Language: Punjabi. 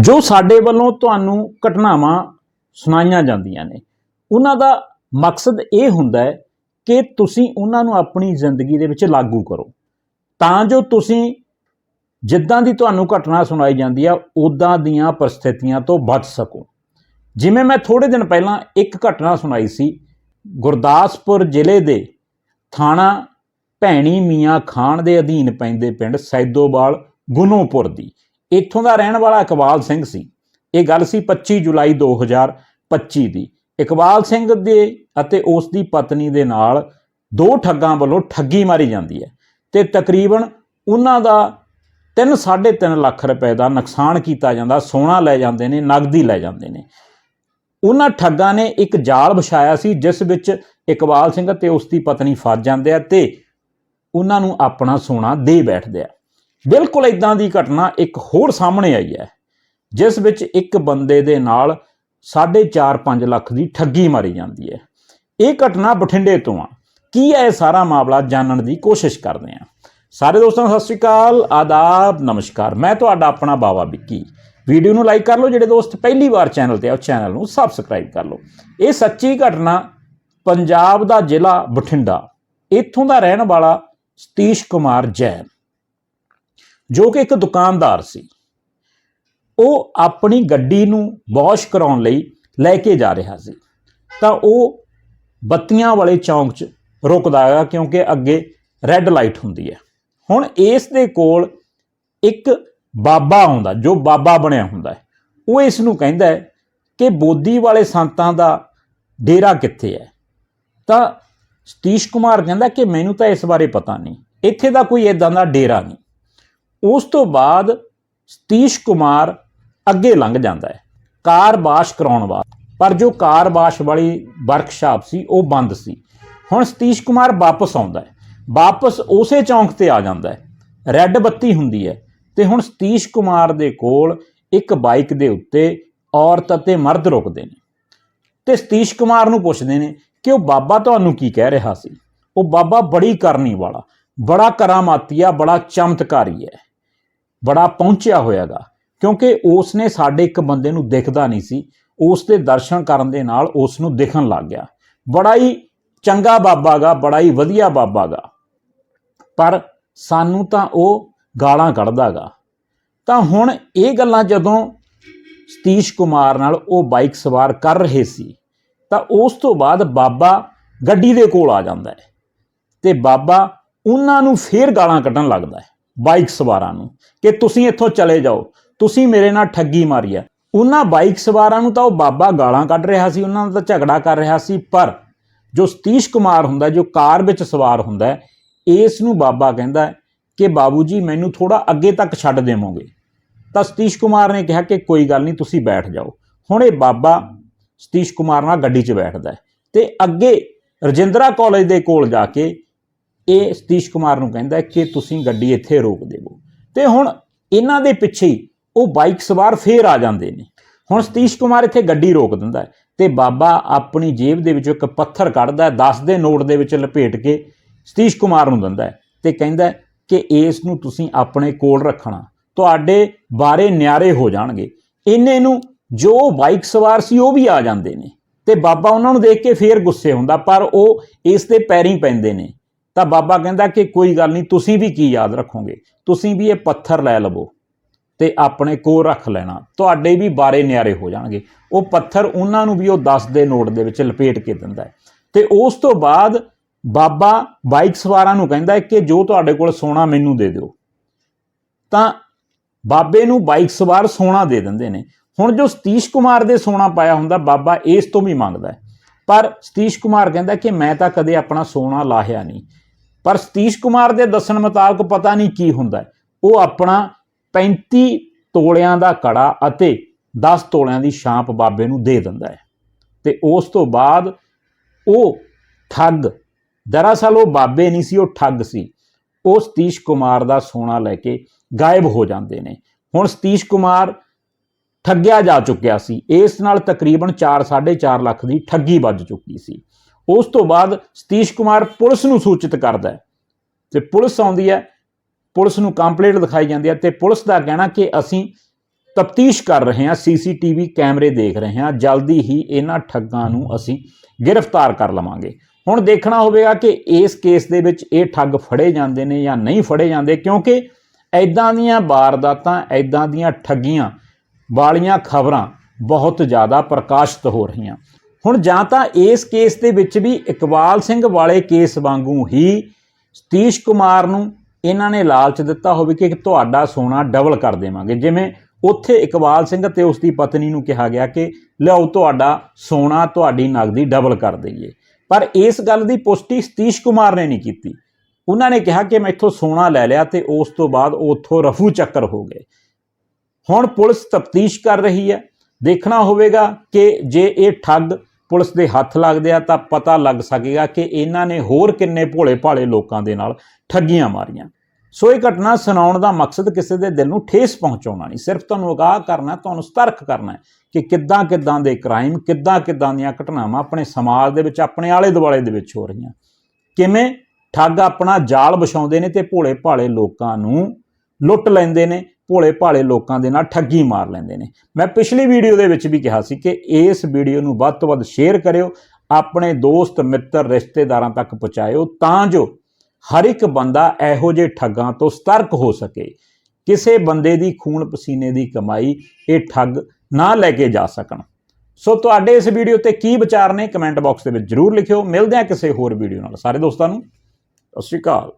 ਜੋ ਸਾਡੇ ਵੱਲੋਂ ਤੁਹਾਨੂੰ ਘਟਨਾਵਾਂ ਸੁਣਾਈਆਂ ਜਾਂਦੀਆਂ ਨੇ, ਉਹਨਾਂ ਦਾ ਮਕਸਦ ਇਹ ਹੁੰਦਾ ਹੈ ਕਿ ਤੁਸੀਂ ਉਹਨਾਂ ਨੂੰ ਆਪਣੀ ਜ਼ਿੰਦਗੀ ਦੇ ਵਿੱਚ ਲਾਗੂ ਕਰੋ। ਤਾਂ ਜੋ ਤੁਸੀਂ ਜਿੱਦਾਂ ਦੀ ਤੁਹਾਨੂੰ ਘਟਨਾ ਸੁਣਾਈ ਜਾਂਦੀ ਆ ਉਦਾਂ ਦੀਆਂ ਪਰਿਸਥਿਤੀਆਂ ਤੋਂ ਬਚ ਸਕੋ। ਜਿਵੇਂ ਮੈਂ ਥੋੜੇ ਦਿਨ ਪਹਿਲਾਂ ਇੱਕ ਘਟਨਾ ਸੁਣਾਈ ਸੀ, ਗੁਰਦਾਸਪੁਰ ਜ਼ਿਲ੍ਹੇ ਦੇ ਥਾਣਾ ਭੈਣੀ ਮੀਆਂ ਖਾਨ ਦੇ ਅਧੀਨ ਪੈਂਦੇ ਪਿੰਡ ਸੈਦੋਵਾਲ, ਗੁਨੋਪੁਰ ਦੀ। ਇੱਥੋਂ ਦਾ ਰਹਿਣ ਵਾਲਾ ਇਕਬਾਲ ਸਿੰਘ ਸੀ। ਇਹ ਗੱਲ ਸੀ 25 ਜੁਲਾਈ 2025 ਦੀ। ਇਕਬਾਲ ਸਿੰਘ ਦੇ ਅਤੇ ਉਸ ਦੀ ਪਤਨੀ ਦੇ ਨਾਲ ਦੋ ਠੱਗਾਂ ਵੱਲੋਂ ਠੱਗੀ ਮਾਰੀ ਜਾਂਦੀ ਹੈ ਤੇ ਤਕਰੀਬਨ ਉਹਨਾਂ ਦਾ 3.5 ਲੱਖ ਰੁਪਏ ਦਾ ਨੁਕਸਾਨ ਕੀਤਾ ਜਾਂਦਾ, ਸੋਨਾ ਲੈ ਜਾਂਦੇ ਨੇ, ਨਗਦੀ ਲੈ ਜਾਂਦੇ ਨੇ। ਉਹਨਾਂ ਠੱਗਾਂ ਨੇ ਇੱਕ ਜਾਲ ਵਿਛਾਇਆ ਸੀ, ਜਿਸ ਵਿੱਚ ਇਕਬਾਲ ਸਿੰਘ ਤੇ ਉਸ ਦੀ ਪਤਨੀ ਫਸ ਜਾਂਦੇ ਆ ਤੇ ਉਹਨਾਂ ਨੂੰ ਆਪਣਾ ਸੋਨਾ ਦੇ ਬੈਠਦੇ ਆ। ਬਿਲਕੁਲ ਇਦਾਂ ਦੀ ਘਟਨਾ ਇੱਕ ਹੋਰ ਸਾਹਮਣੇ ਆਈ ਹੈ, ਜਿਸ ਵਿੱਚ ਇੱਕ ਬੰਦੇ ਦੇ ਨਾਲ 4.5 ਲੱਖ ਦੀ ਠੱਗੀ ਮਾਰੀ ਜਾਂਦੀ ਹੈ। ਇਹ ਘਟਨਾ ਬਠਿੰਡੇ ਤੋਂ ਆ। ਕੀ ਹੈ ਇਹ ਸਾਰਾ ਮਾਮਲਾ ਜਾਣਨ ਦੀ ਕੋਸ਼ਿਸ਼ ਕਰਦੇ ਹਾਂ ਸਾਰੇ ਦੋਸਤਾਂ ਨੂੰ ਸਤਿ ਸ਼੍ਰੀ ਅਕਾਲ, ਆਦਾਬ, ਨਮਸਕਾਰ। ਮੈਂ ਤੁਹਾਡਾ ਆਪਣਾ ਬਾਵਾ ਵਿੱਕੀ। ਵੀਡੀਓ ਨੂੰ ਲਾਈਕ ਕਰ ਲਓ, ਜਿਹੜੇ ਦੋਸਤ ਪਹਿਲੀ ਵਾਰ ਚੈਨਲ ਤੇ ਆ, ਉਹ ਚੈਨਲ ਨੂੰ ਸਬਸਕ੍ਰਾਈਬ ਕਰ ਲਓ। ਇਹ ਸੱਚੀ ਘਟਨਾ ਪੰਜਾਬ ਦਾ ਜ਼ਿਲ੍ਹਾ ਬਠਿੰਡਾ। ਇੱਥੋਂ ਦਾ ਰਹਿਣ ਵਾਲਾ ਸਤੀਸ਼ ਕੁਮਾਰ ਜੈਨ। ਜੋ ਕਿ ਇੱਕ ਦੁਕਾਨਦਾਰ ਸੀ, ਉਹ ਆਪਣੀ ਗੱਡੀ ਨੂੰ ਵਾਸ਼ ਕਰਾਉਣ ਲਈ ਲੈ ਕੇ ਜਾ ਰਿਹਾ ਸੀ। ਤਾਂ ਉਹ ਬੱਤੀਆਂ ਵਾਲੇ ਚੌਂਕ 'ਚ ਰੁਕਦਾ ਹੈ ਕਿਉਂਕਿ ਅੱਗੇ ਰੈੱਡ ਲਾਈਟ ਹੁੰਦੀ ਹੈ। ਹੁਣ ਇਸ ਦੇ ਕੋਲ ਇੱਕ ਬਾਬਾ ਆਉਂਦਾ, ਜੋ ਬਾਬਾ ਬਣਿਆ ਹੁੰਦਾ ਹੈ। ਉਹ ਇਸ ਨੂੰ ਕਹਿੰਦਾ ਹੈ ਕਿ ਬੋਦੀ ਵਾਲੇ ਸੰਤਾਂ ਦਾ ਡੇਰਾ ਕਿੱਥੇ ਹੈ? ਤਾਂ ਸਤੀਸ਼ ਕੁਮਾਰ ਕਹਿੰਦਾ ਕਿ ਮੈਨੂੰ ਤਾਂ ਇਸ ਬਾਰੇ ਪਤਾ ਨਹੀਂ। ਇੱਥੇ ਦਾ ਕੋਈ ਇਦਾਂ ਦਾ ਡੇਰਾ ਨਹੀਂ। ਉਸ ਤੋਂ ਬਾਅਦ ਸਤੀਸ਼ ਕੁਮਾਰ ਅੱਗੇ ਲੰਘ ਜਾਂਦਾ ਹੈ। ਕਾਰ ਵਾਸ਼ ਕਰਾਉਣ ਵਾਸਤੇ। ਪਰ ਜੋ ਕਾਰ ਵਾਸ਼ ਵਾਲੀ ਵਰਕਸ਼ਾਪ ਸੀ, ਉਹ ਬੰਦ ਸੀ। ਹੁਣ ਸਤੀਸ਼ ਕੁਮਾਰ ਵਾਪਸ ਆਉਂਦਾ ਹੈ। ਵਾਪਸ ਉਸੇ ਚੌਂਕ ਤੇ ਆ ਜਾਂਦਾ ਹੈ। ਰੈੱਡ ਬੱਤੀ ਹੁੰਦੀ ਹੈ ਤੇ ਹੁਣ ਸਤੀਸ਼ ਕੁਮਾਰ ਦੇ ਕੋਲ ਇੱਕ ਬਾਈਕ ਦੇ ਉੱਤੇ ਔਰਤ ਅਤੇ ਮਰਦ ਰੁਕਦੇ ਨੇ। ਤੇ ਸਤੀਸ਼ ਕੁਮਾਰ ਨੂੰ ਪੁੱਛਦੇ ਨੇ ਕਿ ਉਹ ਬਾਬਾ ਤੁਹਾਨੂੰ ਕੀ ਕਹਿ ਰਿਹਾ ਸੀ? ਉਹ ਬਾਬਾ ਬੜੀ ਕਰਨੀ ਵਾਲਾ, ਬੜਾ ਕਰਾਮਾਤੀ ਆ ਬੜਾ ਚਮਤਕਾਰੀ ਹੈ। ਬੜਾ ਪਹੁੰਚਿਆ ਹੋਇਆਗਾ। ਕਿਉਂਕਿ ਉਸ ਨੇ ਸਾਡੇ ਇੱਕ ਬੰਦੇ ਨੂੰ ਦਿਖਦਾ ਨਹੀਂ ਸੀ। ਉਸ ਦੇ ਦਰਸ਼ਨ ਕਰਨ ਦੇ ਨਾਲ ਉਸ ਨੂੰ ਦਿਖਣ ਲੱਗ ਗਿਆ। ਬੜਾ ਹੀ ਚੰਗਾ ਬਾਬਾ ਗਾ ਬੜਾ ਹੀ ਵਧੀਆ ਬਾਬਾ ਗਾ ਪਰ ਸਾਨੂੰ ਤਾਂ ਉਹ ਗਾਲਾਂ ਕੱਢਦਾਗਾ। ਤਾਂ ਹੁਣ ਇਹ ਗੱਲਾਂ ਜਦੋਂ ਸਤੀਸ਼ ਕੁਮਾਰ ਨਾਲ ਉਹ ਬਾਈਕ ਸਵਾਰ ਕਰ ਰਹੇ ਸੀ, ਤਾਂ ਉਸ ਤੋਂ ਬਾਅਦ ਬਾਬਾ ਗੱਡੀ ਦੇ ਕੋਲ ਆ ਜਾਂਦਾ ਹੈ ਤੇ ਬਾਬਾ ਉਹਨਾਂ ਨੂੰ ਫੇਰ ਗਾਲਾਂ ਕੱਢਣ ਲੱਗਦਾ ਹੈ। ਬਾਈਕ ਸਵਾਰਾਂ ਨੂੰ ਕਿ ਤੁਸੀਂ ਇੱਥੋਂ ਚਲੇ ਜਾਓ, ਤੁਸੀਂ ਮੇਰੇ ਨਾਲ ਠੱਗੀ ਮਾਰੀ ਆ ਉਹਨਾਂ ਬਾਈਕ ਸਵਾਰਾਂ ਨੂੰ ਤਾਂ ਉਹ ਬਾਬਾ ਗਾਲਾਂ ਕੱਢ ਰਿਹਾ ਸੀ, ਉਹਨਾਂ ਨਾਲ ਤਾਂ ਝਗੜਾ ਕਰ ਰਿਹਾ ਸੀ, ਪਰ ਜੋ ਸਤੀਸ਼ ਕੁਮਾਰ ਹੁੰਦਾ ਜੋ ਕਾਰ ਵਿੱਚ ਸਵਾਰ ਹੁੰਦਾ ਇਸ ਨੂੰ ਬਾਬਾ ਕਹਿੰਦਾ ਕਿ ਬਾਬੂ ਜੀ ਮੈਨੂੰ ਥੋੜਾ ਅੱਗੇ ਤੱਕ ਛੱਡ ਦੇਵੋਗੇ। ਤਾਂ ਸਤੀਸ਼ ਕੁਮਾਰ ਨੇ ਕਿਹਾ ਕਿ ਕੋਈ ਗੱਲ ਨਹੀਂ, ਤੁਸੀਂ ਬੈਠ ਜਾਓ। ਹੁਣ ਇਹ ਬਾਬਾ ਸਤੀਸ਼ ਕੁਮਾਰ ਨਾਲ ਗੱਡੀ 'ਚ ਬੈਠਦਾ ਹੈ ਤੇ ਅੱਗੇ ਰਜਿੰਦਰਾ ਕਾਲਜ ਦੇ ਕੋਲ ਜਾ ਕੇ ਇਹ ਸਤੀਸ਼ ਕੁਮਾਰ ਨੂੰ ਕਹਿੰਦਾ ਕਿ ਤੁਸੀਂ ਗੱਡੀ ਇੱਥੇ ਰੋਕ ਦੇਵੋ। ਤੇ ਹੁਣ ਇਹਨਾਂ ਦੇ ਪਿੱਛੇ ਉਹ ਬਾਈਕ ਸਵਾਰ ਫੇਰ ਆ ਜਾਂਦੇ ਨੇ। ਹੁਣ ਸਤੀਸ਼ ਕੁਮਾਰ ਇੱਥੇ ਗੱਡੀ ਰੋਕ ਦਿੰਦਾ ਹੈ ਤੇ ਬਾਬਾ ਆਪਣੀ ਜੇਬ ਦੇ ਵਿੱਚੋਂ ਇੱਕ ਪੱਥਰ ਕੱਢਦਾ ਹੈ 10 ਦੇ ਨੋਟ ਦੇ ਵਿੱਚ ਲਪੇਟ ਕੇ ਸਤੀਸ਼ ਕੁਮਾਰ ਨੂੰ ਦਿੰਦਾ ਹੈ ਤੇ ਕਹਿੰਦਾ ਕਿ ਇਸ ਨੂੰ ਤੁਸੀਂ ਆਪਣੇ ਕੋਲ ਰੱਖਣਾ। ਤੁਹਾਡੇ ਬਾਰੇ ਨਿਆਰੇ ਹੋ ਜਾਣਗੇ। ਇਹਨੇ ਨੂੰ ਜੋ ਬਾਈਕ ਸਵਾਰ ਸੀ ਉਹ ਵੀ ਆ ਜਾਂਦੇ ਨੇ। ਤੇ ਬਾਬਾ ਉਹਨਾਂ ਨੂੰ ਦੇਖ ਕੇ ਫੇਰ ਗੁੱਸੇ ਹੁੰਦਾ, ਪਰ ਉਹ ਇਸ ਦੇ ਪੈਰੀਂ ਪੈਂਦੇ ਨੇ। ਤਾਂ ਬਾਬਾ ਕਹਿੰਦਾ ਕਿ ਕੋਈ ਗੱਲ ਨਹੀਂ, ਤੁਸੀਂ ਵੀ ਕੀ ਯਾਦ ਰੱਖੋਗੇ? ਤੁਸੀਂ ਵੀ ਇਹ ਪੱਥਰ ਲੈ ਲਵੋ ਤੇ ਆਪਣੇ ਕੋਲ ਰੱਖ ਲੈਣਾ। ਤੁਹਾਡੇ ਵੀ ਬਾਰੇ ਨਿਆਰੇ ਹੋ ਜਾਣਗੇ। ਉਹ ਪੱਥਰ ਉਹਨਾਂ ਨੂੰ ਵੀ ਉਹ 10 ਦੇ ਨੋਟ ਦੇ ਵਿੱਚ ਲਪੇਟ ਕੇ ਦਿੰਦਾ ਹੈ। ਤੇ ਉਸ ਤੋਂ ਬਾਅਦ ਬਾਬਾ ਬਾਈਕ ਸਵਾਰਾਂ ਨੂੰ ਕਹਿੰਦਾ ਹੈ ਕਿ ਜੋ ਤੁਹਾਡੇ ਕੋਲ ਸੋਨਾ ਮੈਨੂੰ ਦੇ ਦਿਓ। ਤਾਂ ਬਾਬੇ ਨੂੰ ਬਾਈਕ ਸਵਾਰ ਸੋਨਾ ਦੇ ਦਿੰਦੇ ਨੇ। ਹੁਣ ਜੋ ਸਤੀਸ਼ ਕੁਮਾਰ ਦੇ ਸੋਨਾ ਪਾਇਆ ਹੁੰਦਾ, ਬਾਬਾ ਇਸ ਤੋਂ ਵੀ ਮੰਗਦਾ ਪਰ ਸਤੀਸ਼ ਕੁਮਾਰ ਕਹਿੰਦਾ ਕਿ ਮੈਂ ਤਾਂ ਕਦੇ ਆਪਣਾ ਸੋਨਾ ਲਾਹਿਆ ਨਹੀਂ। ਪਰ ਸਤੀਸ਼ ਕੁਮਾਰ ਦੇ ਦੱਸਣ ਮੁਤਾਬਕ ਪਤਾ ਨਹੀਂ ਕੀ ਹੁੰਦਾ ਉਹ ਆਪਣਾ 35 ਤੋਲਿਆਂ ਦਾ ਕੜਾ ਅਤੇ 10 ਤੋਲਿਆਂ ਦੀ ਛਾਂਪ ਬਾਬੇ ਨੂੰ ਦੇ ਦਿੰਦਾ ਹੈ। ਤੇ ਉਸ ਤੋਂ ਬਾਅਦ ਉਹ ਠੱਗ, ਦਰਅਸਲ ਉਹ ਬਾਬੇ ਨਹੀਂ ਸੀ, ਉਹ ਠੱਗ ਸੀ। ਉਹ ਸਤੀਸ਼ ਕੁਮਾਰ ਦਾ ਸੋਨਾ ਲੈ ਕੇ ਗਾਇਬ ਹੋ ਜਾਂਦੇ ਨੇ। ਹੁਣ ਸਤੀਸ਼ ਕੁਮਾਰ ਠੱਗਿਆ ਜਾ ਚੁੱਕਿਆ ਸੀ। ਇਸ ਨਾਲ ਤਕਰੀਬਨ 4 4.5 ਲੱਖ ਦੀ ਠੱਗੀ ਵੱਜ ਚੁੱਕੀ ਸੀ। ਉਸ ਤੋਂ ਬਾਅਦ ਸਤੀਸ਼ ਕੁਮਾਰ ਪੁਲਿਸ ਨੂੰ ਸੂਚਿਤ ਕਰਦਾ ਹੈ। ਤੇ ਪੁਲਿਸ ਆਉਂਦੀ ਹੈ, ਪੁਲਿਸ ਨੂੰ ਕੰਪਲੇਂਟ ਦਿਖਾਈ ਜਾਂਦੀ ਹੈ ਤੇ ਪੁਲਿਸ ਦਾ ਕਹਿਣਾ ਕਿ ਅਸੀਂ ਤਫਤੀਸ਼ ਕਰ ਰਹੇ ਹਾਂ, ਸੀਸੀਟੀਵੀ ਕੈਮਰੇ ਦੇਖ ਰਹੇ ਹਾਂ, ਜਲਦੀ ਹੀ ਇਹਨਾਂ ਠੱਗਾਂ ਨੂੰ ਅਸੀਂ ਗ੍ਰਿਫਤਾਰ ਕਰ ਲਵਾਂਗੇ। ਹੁਣ ਦੇਖਣਾ ਹੋਵੇਗਾ ਕਿ ਇਸ ਕੇਸ ਦੇ ਵਿੱਚ ਇਹ ਠੱਗ ਫੜੇ ਜਾਂਦੇ ਨੇ ਜਾਂ ਨਹੀਂ ਫੜੇ ਜਾਂਦੇ, ਕਿਉਂਕਿ ਐਦਾਂ ਦੀਆਂ ਵਾਰਦਾਤਾਂ ਐਦਾਂ ਦੀਆਂ ਠੱਗੀਆਂ ਵਾਲੀਆਂ ਖਬਰਾਂ ਬਹੁਤ ਜ਼ਿਆਦਾ ਪ੍ਰਕਾਸ਼ਿਤ ਹੋ ਰਹੀਆਂ। ਹੁਣ ਜਾਂ ਤਾਂ ਇਸ ਕੇਸ ਦੇ ਵਿੱਚ ਵੀ ਇਕਬਾਲ ਸਿੰਘ ਵਾਲੇ ਕੇਸ ਵਾਂਗੂ ਹੀ ਸਤੀਸ਼ ਕੁਮਾਰ ਨੂੰ ਇਹਨਾਂ ਨੇ ਲਾਲਚ ਦਿੱਤਾ ਹੋਵੇ ਕਿ ਤੁਹਾਡਾ ਸੋਨਾ ਡਬਲ ਕਰ ਦੇਵਾਂਗੇ। ਜਿਵੇਂ ਉੱਥੇ ਇਕਬਾਲ ਸਿੰਘ ਤੇ ਉਸ ਦੀ ਪਤਨੀ ਨੂੰ ਕਿਹਾ ਗਿਆ ਕਿ ਲਿਆਓ ਤੁਹਾਡਾ ਸੋਨਾ ਤੁਹਾਡੀ ਨਗਦੀ ਡਬਲ ਕਰ ਦਈਏ। ਪਰ ਇਸ ਗੱਲ ਦੀ ਪੁਸ਼ਟੀ ਸਤੀਸ਼ ਕੁਮਾਰ ਨੇ ਨਹੀਂ ਕੀਤੀ। ਉਹਨਾਂ ਨੇ ਕਿਹਾ ਕਿ ਮੈਂ ਇੱਥੋਂ ਸੋਨਾ ਲੈ ਲਿਆ ਤੇ ਉਸ ਤੋਂ ਬਾਅਦ ਉਹ ਉੱਥੋਂ ਰਫੂ ਚੱਕਰ ਹੋ ਗਏ। ਹੁਣ ਪੁਲਿਸ ਤਫਤੀਸ਼ ਕਰ ਰਹੀ ਹੈ। ਦੇਖਣਾ ਹੋਵੇਗਾ ਕਿ ਜੇ ਇਹ ਠੱਗ ਪੁਲਿਸ ਦੇ ਹੱਥ ਲੱਗਦੇ ਆ ਤਾਂ ਪਤਾ ਲੱਗ ਸਕੇਗਾ ਕਿ ਇਹਨਾਂ ਨੇ ਹੋਰ ਕਿੰਨੇ ਭੋਲੇ ਭਾਲੇ ਲੋਕਾਂ ਦੇ ਨਾਲ ਠੱਗੀਆਂ ਮਾਰੀਆਂ। ਸੋ ਇਹ ਘਟਨਾ ਸੁਣਾਉਣ ਦਾ ਮਕਸਦ ਕਿਸੇ ਦੇ ਦਿਲ ਨੂੰ ਠੇਸ ਪਹੁੰਚਾਉਣਾ ਨਹੀਂ। ਸਿਰਫ ਤੁਹਾਨੂੰ ਅਗਾਹ ਕਰਨਾ, ਤੁਹਾਨੂੰ ਸਤਰਕ ਕਰਨਾ ਹੈ ਕਿ ਕਿੱਦਾਂ ਕਿੱਦਾਂ ਦੇ ਕ੍ਰਾਈਮ ਕਿੱਦਾਂ ਕਿੱਦਾਂ ਦੀਆਂ ਘਟਨਾਵਾਂ ਆਪਣੇ ਸਮਾਜ ਦੇ ਵਿੱਚ, ਆਪਣੇ ਆਲੇ ਦੁਆਲੇ ਦੇ ਵਿੱਚ ਹੋ ਰਹੀਆਂ। ਕਿਵੇਂ? ਠੱਗ ਆਪਣਾ ਜਾਲ ਵਿਛਾਉਂਦੇ ਨੇ ਤੇ ਭੋਲੇ ਭਾਲੇ ਲੋਕਾਂ ਨੂੰ ਲੁੱਟ ਲੈਂਦੇ ਨੇ। ਭੋਲੇ ਭਾਲੇ ਲੋਕਾਂ ਦੇ ਨਾਲ ਠੱਗੀ ਮਾਰ ਲੈਂਦੇ ਨੇ। ਮੈਂ ਪਿਛਲੀ ਵੀਡੀਓ ਦੇ ਵਿੱਚ ਵੀ ਕਿਹਾ ਸੀ ਕਿ ਇਸ ਵੀਡੀਓ ਨੂੰ ਵੱਧ ਤੋਂ ਵੱਧ ਸ਼ੇਅਰ ਕਰਿਓ, ਆਪਣੇ ਦੋਸਤ, ਮਿੱਤਰ, ਰਿਸ਼ਤੇਦਾਰਾਂ ਤੱਕ ਪਹੁੰਚਾਇਓ ਤਾਂ ਜੋ ਹਰ ਇੱਕ ਬੰਦਾ ਇਹੋ ਜਿਹੇ ਠੱਗਾਂ ਤੋਂ ਸਤਰਕ ਹੋ ਸਕੇ। ਕਿਸੇ ਬੰਦੇ ਦੀ ਖੂਨ ਪਸੀਨੇ ਦੀ ਕਮਾਈ ਇਹ ਠੱਗ ਨਾ ਲੈ ਕੇ ਜਾ ਸਕਣ। ਸੋ ਤੁਹਾਡੇ ਇਸ ਵੀਡੀਓ ਤੇ ਕੀ ਵਿਚਾਰ ਨੇ ਕਮੈਂਟ ਬਾਕਸ ਦੇ ਵਿੱਚ ਜਰੂਰ ਲਿਖਿਓ। ਮਿਲਦੇ ਹਾਂ ਕਿਸੇ ਹੋਰ ਵੀਡੀਓ ਨਾਲ। ਸਾਰੇ ਦੋਸਤਾਂ ਨੂੰ, ਸਤਿ ਸ਼੍ਰੀ ਅਕਾਲ।